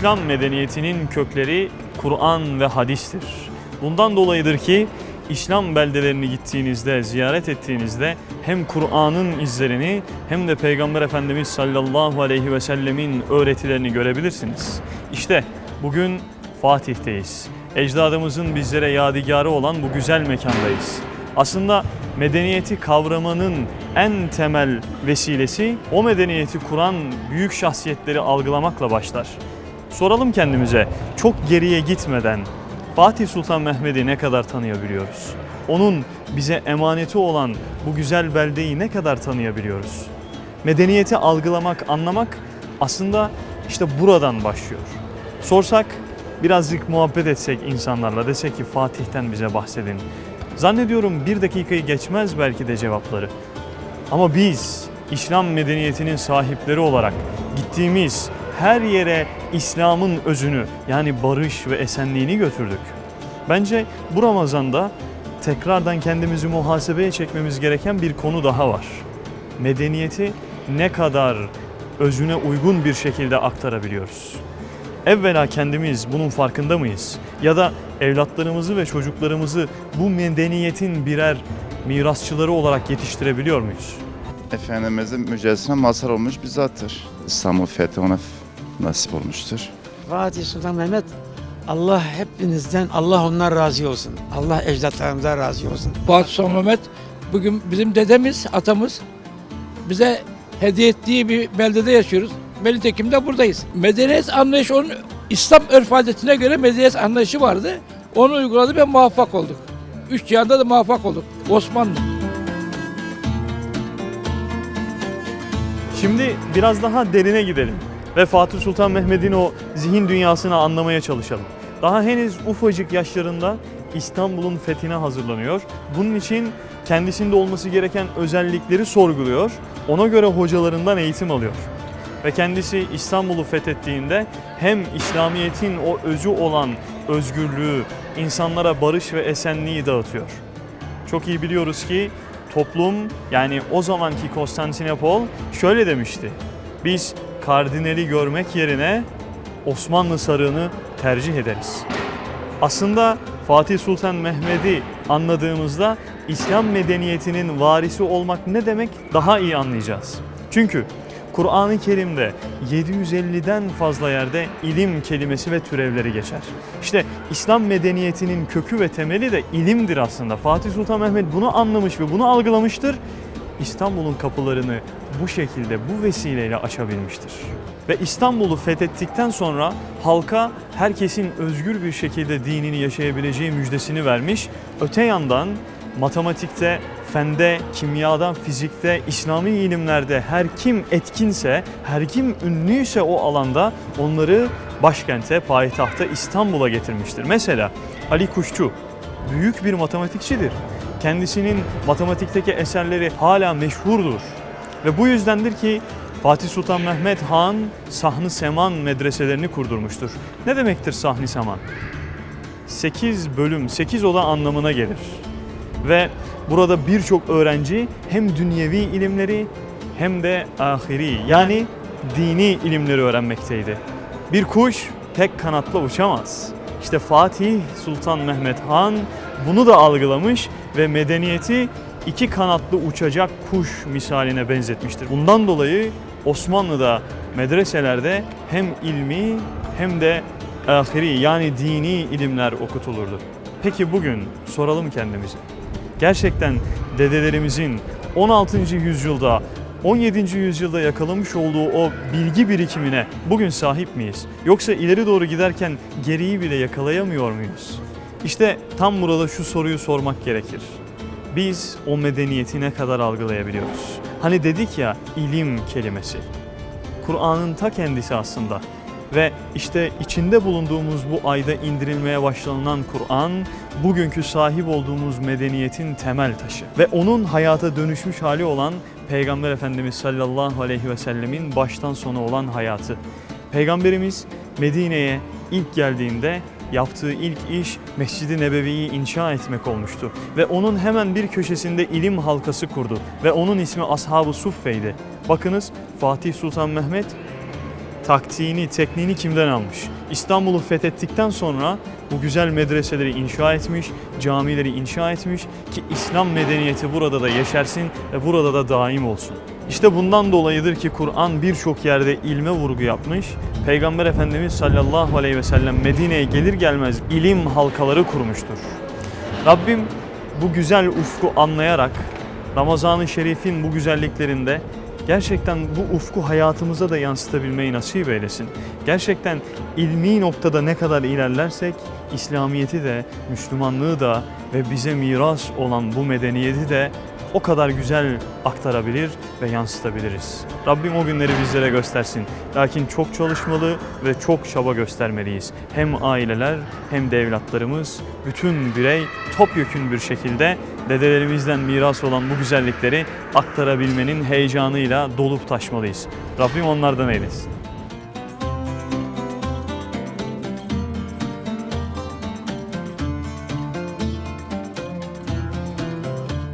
İslam medeniyetinin kökleri Kur'an ve hadistir. Bundan dolayıdır ki İslam beldelerini gittiğinizde, ziyaret ettiğinizde hem Kur'an'ın izlerini hem de Peygamber Efendimiz sallallahu aleyhi ve sellemin öğretilerini görebilirsiniz. İşte bugün Fatih'teyiz. Ecdadımızın bizlere yadigarı olan bu güzel mekandayız. Aslında medeniyeti kavramanın en temel vesilesi o medeniyeti kuran büyük şahsiyetleri algılamakla başlar. Soralım kendimize çok geriye gitmeden Fatih Sultan Mehmet'i ne kadar tanıyabiliyoruz? Onun bize emaneti olan bu güzel beldeyi ne kadar tanıyabiliyoruz? Medeniyeti algılamak, anlamak aslında işte buradan başlıyor. Sorsak, birazcık muhabbet etsek insanlarla desek ki Fatih'ten bize bahsedin. Zannediyorum bir dakikayı geçmez belki de cevapları. Ama biz İslam medeniyetinin sahipleri olarak gittiğimiz her yere İslam'ın özünü yani barış ve esenliğini götürdük. Bence bu Ramazan'da tekrardan kendimizi muhasebeye çekmemiz gereken bir konu daha var. Medeniyeti ne kadar özüne uygun bir şekilde aktarabiliyoruz? Evvela kendimiz bunun farkında mıyız? Ya da evlatlarımızı ve çocuklarımızı bu medeniyetin birer mirasçıları olarak yetiştirebiliyor muyuz? Efendimizin müjdesine mazhar olmuş bir zattır. İstanbul fethi ona nasip olmuştur. Fatih Sultan Mehmet Allah hepinizden Allah ondan razı olsun. Allah ecdatlarımızdan razı olsun. Fatih Sultan Mehmet bugün bizim dedemiz, atamız bize hediye ettiği bir beldede yaşıyoruz. Ve nitekim de buradayız. Medeniyet anlayışı onun İslam örf adetine göre medeniyet anlayışı vardı. Onu uyguladı ve muvaffak olduk. Üç cihanda da muvaffak olduk. Osmanlı. Şimdi biraz daha derine gidelim ve Fatih Sultan Mehmet'in o zihin dünyasını anlamaya çalışalım. Daha henüz ufacık yaşlarında İstanbul'un fethine hazırlanıyor. Bunun için kendisinde olması gereken özellikleri sorguluyor. Ona göre hocalarından eğitim alıyor. Ve kendisi İstanbul'u fethettiğinde hem İslamiyet'in o özü olan özgürlüğü, insanlara barış ve esenliği dağıtıyor. Çok iyi biliyoruz ki toplum yani o zamanki Konstantinopol şöyle demişti. Biz kardinali görmek yerine Osmanlı sarığını tercih ederiz. Aslında Fatih Sultan Mehmet'i anladığımızda İslam medeniyetinin varisi olmak ne demek daha iyi anlayacağız. Çünkü Kur'an-ı Kerim'de 750'den fazla yerde ilim kelimesi ve türevleri geçer. İşte İslam medeniyetinin kökü ve temeli de ilimdir aslında. Fatih Sultan Mehmet bunu anlamış ve bunu algılamıştır. İstanbul'un kapılarını bu şekilde, bu vesileyle açabilmiştir. Ve İstanbul'u fethettikten sonra halka herkesin özgür bir şekilde dinini yaşayabileceği müjdesini vermiş. Öte yandan matematikte, fende, kimyada, fizikte, İslami ilimlerde her kim etkinse, her kim ünlüyse o alanda onları başkente, payitahta İstanbul'a getirmiştir. Mesela Ali Kuşçu büyük bir matematikçidir. Kendisinin matematikteki eserleri hala meşhurdur. Ve bu yüzdendir ki Fatih Sultan Mehmet Han Sahn-ı Seman medreselerini kurdurmuştur. Ne demektir Sahn-ı Seman? 8 bölüm, 8 oda anlamına gelir. Ve burada birçok öğrenci hem dünyevi ilimleri hem de ahiri yani dini ilimleri öğrenmekteydi. Bir kuş tek kanatla uçamaz. İşte Fatih Sultan Mehmet Han bunu da algılamış ve medeniyeti iki kanatlı uçacak kuş misaline benzetmiştir. Bundan dolayı Osmanlı'da medreselerde hem ilmi hem de ahiri yani dini ilimler okutulurdu. Peki bugün soralım kendimize. Gerçekten dedelerimizin 16. yüzyılda 17. yüzyılda yakalamış olduğu o bilgi birikimine bugün sahip miyiz? Yoksa ileri doğru giderken geriyi bile yakalayamıyor muyuz? İşte tam burada şu soruyu sormak gerekir. Biz o medeniyeti ne kadar algılayabiliyoruz? Hani dedik ya ilim kelimesi. Kur'an'ın ta kendisi aslında. Ve işte içinde bulunduğumuz bu ayda indirilmeye başlanılan Kur'an, bugünkü sahip olduğumuz medeniyetin temel taşı. Ve onun hayata dönüşmüş hali olan Peygamber Efendimiz sallallahu aleyhi ve sellemin baştan sona olan hayatı. Peygamberimiz Medine'ye ilk geldiğinde yaptığı ilk iş Mescid-i Nebevi'yi inşa etmek olmuştu. Ve onun hemen bir köşesinde ilim halkası kurdu. Ve onun ismi Ashab-ı Suffe'ydi. Bakınız Fatih Sultan Mehmet taktiğini, tekniğini kimden almış? İstanbul'u fethettikten sonra bu güzel medreseleri inşa etmiş, camileri inşa etmiş ki İslam medeniyeti burada da yeşersin ve burada da daim olsun. İşte bundan dolayıdır ki Kur'an birçok yerde ilme vurgu yapmış. Peygamber Efendimiz sallallahu aleyhi ve sellem Medine'ye gelir gelmez ilim halkaları kurmuştur. Rabbim bu güzel ufku anlayarak Ramazan-ı Şerif'in bu güzelliklerinde gerçekten bu ufku hayatımıza da yansıtabilmeyi nasip eylesin. Gerçekten ilmi noktada ne kadar ilerlersek İslamiyeti de, Müslümanlığı da ve bize miras olan bu medeniyeti de o kadar güzel aktarabilir ve yansıtabiliriz. Rabbim o günleri bizlere göstersin. Lakin çok çalışmalı ve çok çaba göstermeliyiz. Hem aileler hem de evlatlarımız, bütün birey topyekün bir şekilde dedelerimizden miras olan bu güzellikleri aktarabilmenin heyecanıyla dolup taşmalıyız. Rabbim onlardan eylesin.